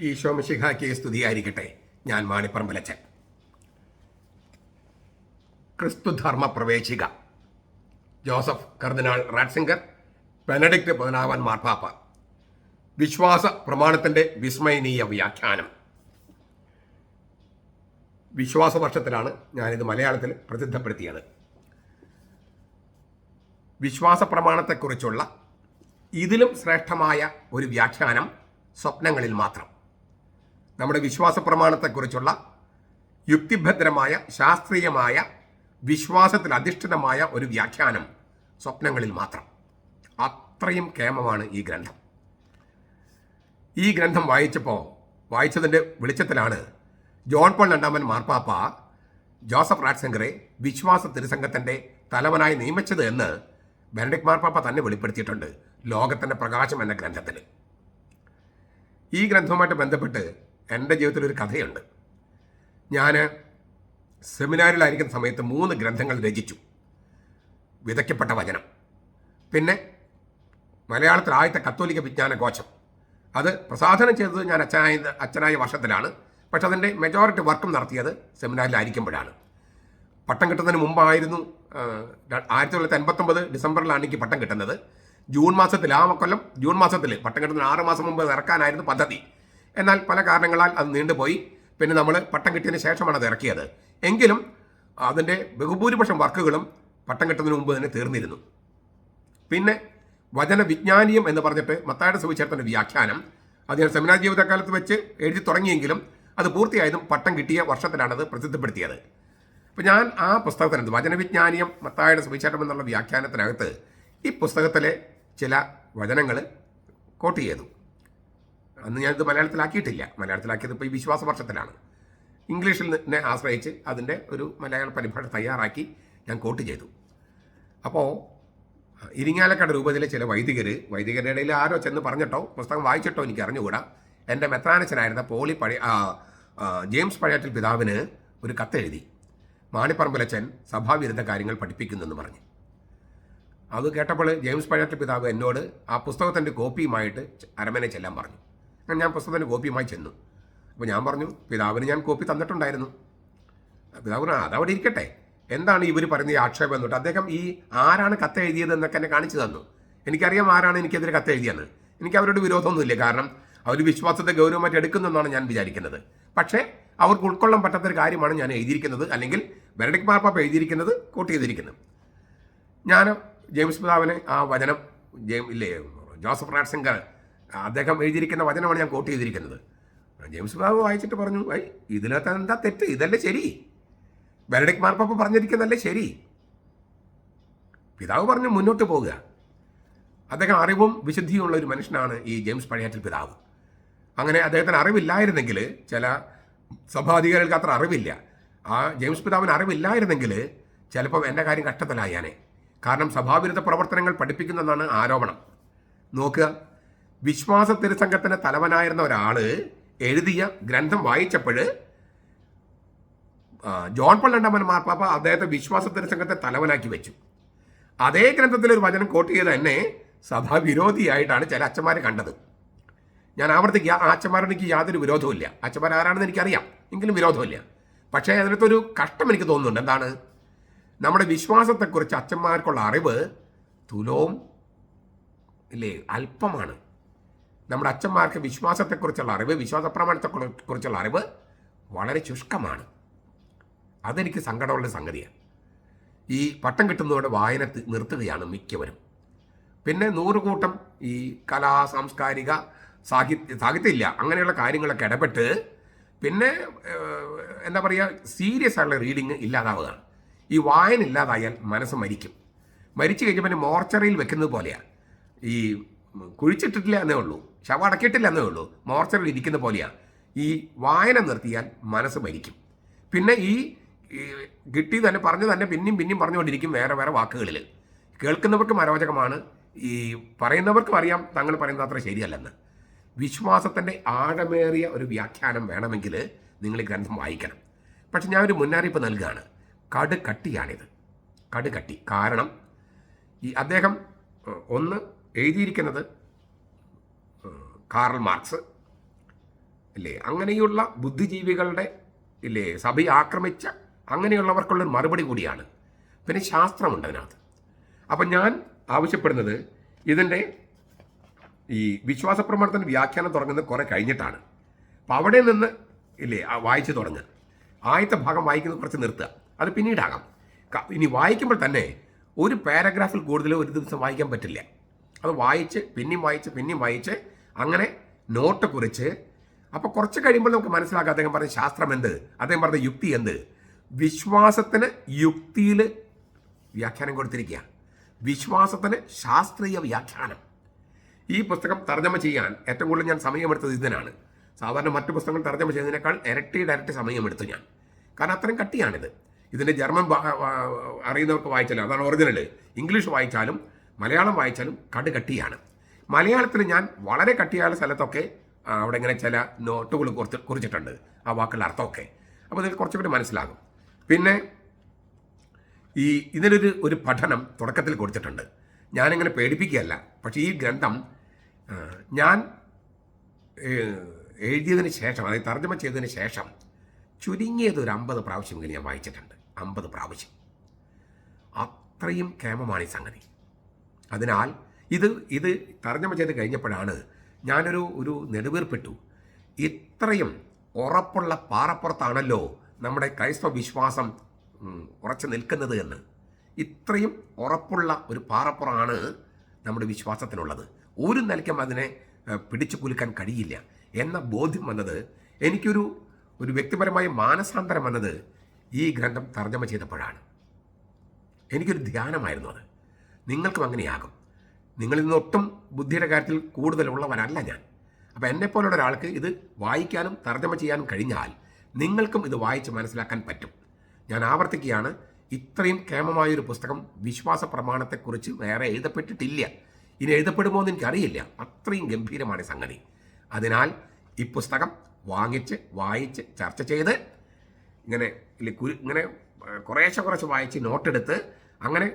Isho case സ്തുതിയായിരിക്കട്ടെ. ഞാൻ മാണിപ്പറമ്പലച്ചൻ. ക്രിസ്തുധർമ്മ പ്രവേശിക. ജോസഫ് കർദിനാൾ റാറ്റ്സിംഗർ ബെനഡിക്ട് പതിനാവൻ മാർപ്പാപ്പ. വിശ്വാസ പ്രമാണത്തിന്റെ വിസ്മയനീയ വ്യാഖ്യാനം. വിശ്വാസ വർഷത്തിലാണ് ഞാനിത് മലയാളത്തിൽ പ്രസിദ്ധപ്പെടുത്തിയത്. വിശ്വാസ പ്രമാണത്തെക്കുറിച്ചുള്ള ഇതിലും ശ്രേഷ്ഠമായ ഒരു വ്യാഖ്യാനം സ്വപ്നങ്ങളിൽ മാത്രം. നമ്മുടെ വിശ്വാസ പ്രമാണത്തെക്കുറിച്ചുള്ള യുക്തിഭദ്രമായ ശാസ്ത്രീയമായ വിശ്വാസത്തിൽ അധിഷ്ഠിതമായ ഒരു വ്യാഖ്യാനം സ്വപ്നങ്ങളിൽ മാത്രം. അത്രയും കേമമാണ് ഈ ഗ്രന്ഥം. ഈ ഗ്രന്ഥം വായിച്ചപ്പോൾ വായിച്ചതിന്റെ വെളിച്ചത്തിലാണ് ജോൺ പോൾ രണ്ടാമൻ മാർപ്പാപ്പ ജോസഫ് റാറ്റ്സെങ്കറെ വിശ്വാസ തിരുസംഘത്തിന്റെ തലവനായി നിയമിച്ചത് എന്ന് ബെനഡിക് മാർപ്പാപ്പ തന്നെ വെളിപ്പെടുത്തിയിട്ടുണ്ട് ലോകത്തിന്റെ പ്രകാശം എന്ന ഗ്രന്ഥത്തിൽ ഈ ഗ്രന്ഥവുമായിട്ട് ബന്ധപ്പെട്ട് എന്റെ ജീവിതത്തിൽ ഒരു കഥയുണ്ട്. ഞാൻ സെമിനാറിലായിരിക്കുന്ന സമയത്ത് മൂന്ന് ഗ്രന്ഥങ്ങൾ രചിച്ചു. വിതയ്ക്കപ്പെട്ട വചനം. പിന്നെ മലയാളത്തിൽ ആദ്യത്തെ കത്തോലിക്ക വിജ്ഞാന കോശം അത് പ്രസാധനം ചെയ്തത് ഞാൻ അച്ഛനായ അച്ഛനായ വർഷത്തിലാണ്. പക്ഷെ അതിന്റെ മെജോറിറ്റി വർക്കും നടത്തിയത് സെമിനാറിലായിരിക്കുമ്പോഴാണ് പട്ടം കിട്ടുന്നതിന് മുമ്പായിരുന്നു ആയിരത്തി തൊള്ളായിരത്തി എൺപത്തൊമ്പത് ഡിസംബറിലാണ് എനിക്ക് പട്ടം കിട്ടുന്നത്. ജൂൺ മാസത്തിൽ ആ കൊല്ലം ജൂൺ മാസത്തിൽ പട്ടം കിട്ടുന്നതിന് ആറ് മാസം മുമ്പ് ഇറക്കാനായിരുന്നു പദ്ധതി. എന്നാൽ പല കാരണങ്ങളാൽ അത് നീണ്ടുപോയി. പിന്നെ നമ്മൾ പട്ടം കിട്ടിയതിന് ശേഷമാണ് അത് ഇറക്കിയത്. എങ്കിലും അതിന്റെ ബഹുഭൂരിപക്ഷം വർക്കുകളും പട്ടം കിട്ടുന്നതിന് മുമ്പ് തന്നെ തീർന്നിരുന്നു. പിന്നെ വചന വിജ്ഞാനീയം എന്ന് പറഞ്ഞിട്ട് മത്തായുടെ സുവിശേഷത്തിന്റെ വ്യാഖ്യാനം അത് ഞാൻ സെമിനാർ ജീവിതകാലത്ത് വെച്ച് എഴുതി തുടങ്ങിയെങ്കിലും അത് പൂർത്തിയായതും പട്ടം കിട്ടിയ വർഷത്തിലാണത് പ്രസിദ്ധപ്പെടുത്തിയത്. അപ്പോൾ ഞാൻ ആ പുസ്തകത്തിനകത്ത് വചനവിജ്ഞാനീയം മത്തായുടെ സുവിശേഷം എന്നുള്ള വ്യാഖ്യാനത്തിനകത്ത് ഈ പുസ്തകത്തിലെ ചില വചനങ്ങൾ കോട്ട് ചെയ്തു. അന്ന് ഞാനിത് മലയാളത്തിലാക്കിയിട്ടില്ല. മലയാളത്തിലാക്കിയത് ഇപ്പോൾ ഈ വിശ്വാസ വർഷത്തിലാണ് ഇംഗ്ലീഷിൽ തന്നെ ആശ്രയിച്ച് അതിന്റെ ഒരു മലയാള പരിഭാഷ തയ്യാറാക്കി ഞാൻ കോട്ട് ചെയ്തു. അപ്പോൾ ഇരിങ്ങാലക്കട രൂപത്തിലെ ചില വൈദികർ വൈദികരുടെ ഇടയിൽ ആരോ ചെന്ന് പറഞ്ഞിട്ടോ പുസ്തകം വായിച്ചിട്ടോ എനിക്ക് അറിഞ്ഞുകൂടാ. എന്റെ മെത്രാനച്ചനായിരുന്ന പോളി പഴയ ജെയിംസ് പഴയാറ്റിൽ പിതാവിന് ഒരു കത്തെഴുതി. മാണിപ്പറമ്പിലച്ചൻ സഭാവിരുദ്ധ കാര്യങ്ങൾ പഠിപ്പിക്കുന്നെന്ന് പറഞ്ഞു. അത് കേട്ടപ്പോൾ ജെയിംസ് പഴയാറ്റിൽ പിതാവ് എന്നോട് ആ പുസ്തകത്തിന്റെ കോപ്പിയുമായിട്ട് അരമനെ ചെല്ലാൻ പറഞ്ഞു. ഞാൻ പുസ്തകത്തിന്റെ കോപ്പിയുമായി ചെന്നു. അപ്പോൾ ഞാൻ പറഞ്ഞു പിതാവിന് ഞാൻ കോപ്പി തന്നിട്ടുണ്ടായിരുന്നു. പിതാവ് പറഞ്ഞു, "ആ, അതവിടെ ഇരിക്കട്ടെ. എന്താണ് ഇവർ പറയുന്ന ഈ ആക്ഷേപം എന്നിട്ട് അദ്ദേഹം ഈ ആരാണ് കത്ത് എഴുതിയത് എന്നൊക്കെ എന്നെ കാണിച്ചു തന്നു. എനിക്കറിയാം ആരാണ് എനിക്കെതിരെ കത്ത് എഴുതിയെന്ന്. എനിക്ക് അവരോട് വിരോധമൊന്നുമില്ല. കാരണം അവർ വിശ്വാസത്തെ ഗൗരവമായിട്ട് എടുക്കുന്നെന്നാണ് ഞാൻ വിചാരിക്കുന്നത്. പക്ഷേ അവർക്ക് ഉൾക്കൊള്ളാൻ പറ്റാത്തൊരു കാര്യമാണ് ഞാൻ എഴുതിയിരിക്കുന്നത്. അല്ലെങ്കിൽ ബെനഡിക് മാർപ്പാപ്പ എഴുതിയിരിക്കുന്നത് കോട്ട് ചെയ്തിരിക്കുന്നു. ഞാൻ ജെയിംസ് പിതാവിന് ആ വചനം ജെയിം ഇല്ലേ ജോസഫ് റാറ്റ്സിംഗർ അദ്ദേഹം എഴുതിയിരിക്കുന്ന വചനമാണ് ഞാൻ കോട്ട് ചെയ്തിരിക്കുന്നത്. ജെയിംസ് ബാബു വായിച്ചിട്ട് പറഞ്ഞു ഐ ഇതിനകത്ത് എന്താ തെറ്റ്? ഇതല്ലേ ശരി. ബെനഡിക് മാർപ്പ പറഞ്ഞിരിക്കുന്നതല്ലേ ശരി. പിതാവ് പറഞ്ഞു മുന്നോട്ട് പോവുക. അദ്ദേഹം അറിവും വിശുദ്ധിയും ഉള്ള ഒരു മനുഷ്യനാണ് ഈ ജെയിംസ് പണിയാറ്റിൽ പിതാവ്. അങ്ങനെ അദ്ദേഹത്തിന് അറിവില്ലായിരുന്നെങ്കിൽ ചില സഭാധികാരികൾക്ക് അത്ര അറിവില്ല. ആ ജെയിംസ് പിതാവിന് അറിവില്ലായിരുന്നെങ്കിൽ ചിലപ്പോൾ എന്റെ കാര്യം കഷ്ടത്തിലായാനെ. കാരണം സഭാവിരുദ്ധ പ്രവർത്തനങ്ങൾ പഠിപ്പിക്കുന്നതാണ് ആരോപണം. നോക്കുക. വിശ്വാസ തിരുസംഘത്തിന്റെ തലവനായിരുന്ന ഒരാൾ എഴുതിയ ഗ്രന്ഥം വായിച്ചപ്പോൾ ജോൺ പള്ളണ്ടമ്മൻ മാർപ്പാപ്പ അദ്ദേഹത്തെ വിശ്വാസ തിരുസംഘത്തെ തലവനാക്കി വെച്ചു. അതേ ഗ്രന്ഥത്തിൽ ഒരു വചനം കോട്ട് ചെയ്ത് തന്നെ സഭാവിരോധിയായിട്ടാണ് ചില അച്ഛന്മാർ കണ്ടത്. ഞാൻ ആവർത്തിക്കുക ആ അച്ഛന്മാരോട് എനിക്ക് യാതൊരു വിരോധവുമില്ല. അച്ഛന്മാർ ആരാണെന്ന് എനിക്കറിയാം എങ്കിലും വിരോധമില്ല പക്ഷേ അതിനകത്തൊരു കഷ്ടം എനിക്ക് തോന്നുന്നുണ്ട്. എന്താണ്? നമ്മുടെ വിശ്വാസത്തെക്കുറിച്ച് അച്ഛന്മാർക്കുള്ള അറിവ് തുലവും ഇല്ലേ അല്പമാണ്. നമ്മുടെ അച്ഛന്മാർക്ക് വിശ്വാസത്തെക്കുറിച്ചുള്ള അറിവ് വിശ്വാസ പ്രമാണത്തെക്കുറിച്ചുള്ള അറിവ് വളരെ ശുഷ്കമാണ്. അതെനിക്ക് സങ്കടമുള്ള സംഗതിയാണ്. ഈ പട്ടം കിട്ടുന്നതോടെ വായന നിർത്തുകയാണ് മിക്കവരും. പിന്നെ നൂറുകൂട്ടം ഈ കലാ സാംസ്കാരിക സാഹിത്യ സാഹിത്യമില്ല അങ്ങനെയുള്ള കാര്യങ്ങളൊക്കെ ഇടപെട്ട് പിന്നെ എന്താ പറയുക സീരിയസ് ആയിട്ടുള്ള റീഡിങ് ഇല്ലാതാവുകയാണ്. ഈ വായന ഇല്ലാതായാൽ മനസ്സ് മരിക്കും. മരിച്ചു കഴിഞ്ഞാൽ പിന്നെ മോർച്ചറിയിൽ വെക്കുന്നത് പോലെയാണ് ഈ കുഴിച്ചിട്ടിട്ടില്ല എന്നേ ഉള്ളൂ. ശവം അടക്കിയിട്ടില്ല എന്നേ ഉള്ളൂ. മോർച്ചറിൽ ഇരിക്കുന്ന പോലെയാണ് ഈ വായന നിർത്തിയാൽ മനസ്സ് മരിക്കും. പിന്നെ ഈ കിട്ടി തന്നെ പറഞ്ഞു തന്നെ പിന്നെയും പിന്നെയും പറഞ്ഞുകൊണ്ടിരിക്കും വേറെ വേറെ വാക്കുകളിൽ കേൾക്കുന്നവർക്കും അരോചകമാണ്. ഈ പറയുന്നവർക്കും അറിയാം തങ്ങൾ പറയുന്നത് അത്ര ശരിയല്ലെന്ന്. വിശ്വാസത്തിന്റെ ആഴമേറിയ ഒരു വ്യാഖ്യാനം വേണമെങ്കിൽ നിങ്ങൾ ഈ ഗ്രന്ഥം വായിക്കണം. പക്ഷെ ഞാൻ ഒരു മുന്നറിയിപ്പ് നൽകുകയാണ് കടുകട്ടിയാണിത്. കടുകട്ടി. കാരണം ഈ അദ്ദേഹം ഒന്ന് എഴുതിയിരിക്കുന്നത് കാറൽ മാർക്സ്. ഇല്ലേ? അങ്ങനെയുള്ള ബുദ്ധിജീവികളുടെ ഇല്ലേ സഭയെ ആക്രമിച്ച അങ്ങനെയുള്ളവർക്കുള്ള മറുപടി കൂടിയാണ്. പിന്നെ ശാസ്ത്രമുണ്ട് അതിനകത്ത്. അപ്പം ഞാൻ ആവശ്യപ്പെടുന്നത് ഇതിന്റെ ഈ വിശ്വാസ പ്രമാണത്തിന്റെ വ്യാഖ്യാനം തുടങ്ങുന്നത് കുറേ കഴിഞ്ഞിട്ടാണ്. അപ്പോൾ അവിടെ നിന്ന് ഇല്ലേ വായിച്ചു തുടങ്ങുക. ആദ്യത്തെ ഭാഗം വായിക്കുന്നത് കുറച്ച് നിർത്തുക. അത് പിന്നീടാകാം. ഇനി വായിക്കുമ്പോൾ തന്നെ ഒരു പാരഗ്രാഫിൽ കൂടുതൽ ഒരു ദിവസം വായിക്കാൻ പറ്റില്ല. അത് വായിച്ച് പിന്നെയും വായിച്ച് പിന്നെയും വായിച്ച് അങ്ങനെ നോട്ട് കുറിച്ച്. അപ്പോൾ കുറച്ച് കഴിയുമ്പോൾ നമുക്ക് മനസ്സിലാക്കാം അദ്ദേഹം പറഞ്ഞ ശാസ്ത്രം എന്ത്? അദ്ദേഹം പറഞ്ഞ യുക്തി എന്ത്? വിശ്വാസത്തിന് യുക്തിയിൽ വ്യാഖ്യാനം കൊടുത്തിരിക്കുക. വിശ്വാസത്തിന് ശാസ്ത്രീയ വ്യാഖ്യാനം. ഈ പുസ്തകം തർജമ ചെയ്യാൻ ഏറ്റവും കൂടുതൽ ഞാൻ സമയമെടുത്തത് ഇതിനാണ്. സാധാരണ മറ്റു പുസ്തകങ്ങൾ തർജമ ചെയ്യുന്നതിനേക്കാൾ ഇരട്ടി സമയമെടുത്തു ഞാൻ. കാരണം അത്രയും കട്ടിയാണിത്. ഇതിന്റെ ജർമ്മൻ അറിയുന്നവർക്ക് വായിച്ചാലും അതാണ് ഒറിജിനൽ ഇംഗ്ലീഷ് വായിച്ചാലും മലയാളം വായിച്ചാലും കട് കട്ടിയാണ് മലയാളത്തിൽ ഞാൻ വളരെ കട്ടിയായ സ്ഥലത്തൊക്കെ അവിടെ ഇങ്ങനെ ചില നോട്ടുകൾ കുറിച്ച് കുറിച്ചിട്ടുണ്ട്. ആ വാക്കുകളുടെ അർത്ഥമൊക്കെ. അപ്പോൾ ഇതിൽ കുറച്ചുകൂടി മനസ്സിലാകും. പിന്നെ ഈ ഇതിനൊരു ഒരു പഠനം തുടക്കത്തിൽ കൊടുത്തിട്ടുണ്ട്. ഞാനിങ്ങനെ പേടിപ്പിക്കുകയല്ല. പക്ഷേ ഈ ഗ്രന്ഥം ഞാൻ എഴുതിയതിന് ശേഷം അതായത് തർജമ ചെയ്തതിന് ശേഷം ചുരുങ്ങിയത് ഒരു അമ്പത് പ്രാവശ്യമെങ്കിലും ഞാൻ വായിച്ചിട്ടുണ്ട്. അമ്പത് പ്രാവശ്യം. അത്രയും കേമമാണ് ഈ സംഗതി. അതിനാൽ ഇത് ഇത് തർജമ ചെയ്ത് കഴിഞ്ഞപ്പോഴാണ് ഞാനൊരു ഒരു നെടുവീർപ്പെട്ടു. ഇത്രയും ഉറപ്പുള്ള പാറപ്പുറത്താണല്ലോ നമ്മുടെ ക്രൈസ്തവ വിശ്വാസം ഉറച്ചു നിൽക്കുന്നത് എന്ന്. ഇത്രയും ഉറപ്പുള്ള ഒരു പാറപ്പുറമാണ് നമ്മുടെ വിശ്വാസത്തിനുള്ളത്. ഒരു നിലയ്ക്കും അതിനെ പിടിച്ചു കുലുക്കാൻ കഴിയില്ല എന്ന ബോധ്യം വന്നത് എനിക്കൊരു ഒരു വ്യക്തിപരമായ മാനസാന്തരം വന്നത് ഈ ഗ്രന്ഥം തർജമ ചെയ്തപ്പോഴാണ്. എനിക്കൊരു ധ്യാനമായിരുന്നു അത്. നിങ്ങൾക്കും അങ്ങനെയാകും. നിങ്ങളിൽ നിന്നൊട്ടും ബുദ്ധിയുടെ കാര്യത്തിൽ കൂടുതലുള്ളവരല്ല ഞാൻ. അപ്പോൾ എന്നെപ്പോലുള്ള ഒരാൾക്ക് ഇത് വായിക്കാനും തർജമ ചെയ്യാനും കഴിഞ്ഞാൽ നിങ്ങൾക്കും ഇത് വായിച്ച് മനസ്സിലാക്കാൻ പറ്റും. ഞാൻ ആവർത്തിക്കുകയാണ് ഇത്രയും കേമമായൊരു പുസ്തകം വിശ്വാസ പ്രമാണത്തെക്കുറിച്ച് വേറെ എഴുതപ്പെട്ടിട്ടില്ല. ഇനി എഴുതപ്പെടുമോ എന്ന് എനിക്കറിയില്ല. അത്രയും ഗംഭീരമാണ് സംഗതി. അതിനാൽ ഈ പുസ്തകം വാങ്ങിച്ച് വായിച്ച് ചർച്ച ചെയ്ത് ഇങ്ങനെ ഇങ്ങനെ കുറേശ്ശെ കുറച്ച് വായിച്ച് നോട്ടെടുത്ത് അങ്ങനെ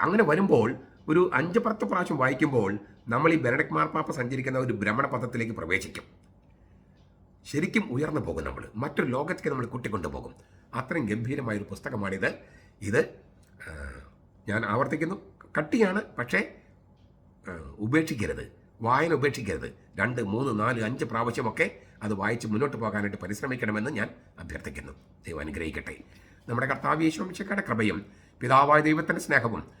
അങ്ങനെ വരുമ്പോൾ ഒരു അഞ്ച് പത്ത് പ്രാവശ്യം വായിക്കുമ്പോൾ നമ്മൾ ഈ ബെനഡക് മാർപ്പാപ്പ സഞ്ചരിക്കുന്ന ഒരു ഭ്രമണ പഥത്തിലേക്ക് പ്രവേശിക്കും. ശരിക്കും ഉയർന്നു പോകും നമ്മൾ. മറ്റൊരു ലോകത്തേക്ക് നമ്മൾ കൂട്ടിക്കൊണ്ടു പോകും. അത്രയും ഗംഭീരമായ ഒരു പുസ്തകമാണിത്. ഇത് ഞാൻ ആവർത്തിക്കുന്നു. കട്ടിയാണ് പക്ഷേ ഉപേക്ഷിക്കരുത്. വായന ഉപേക്ഷിക്കരുത്. രണ്ട് മൂന്ന് നാല് അഞ്ച് പ്രാവശ്യമൊക്കെ അത് വായിച്ച് മുന്നോട്ട് പോകാനായിട്ട് പരിശ്രമിക്കണമെന്ന് ഞാൻ അഭ്യർത്ഥിക്കുന്നു. ദൈവം അനുഗ്രഹിക്കട്ടെ. നമ്മുടെ കർത്താവ് യേശുമിശയുടെ കൃപയും പിതാവായ ദൈവത്തിന്റെ സ്നേഹവും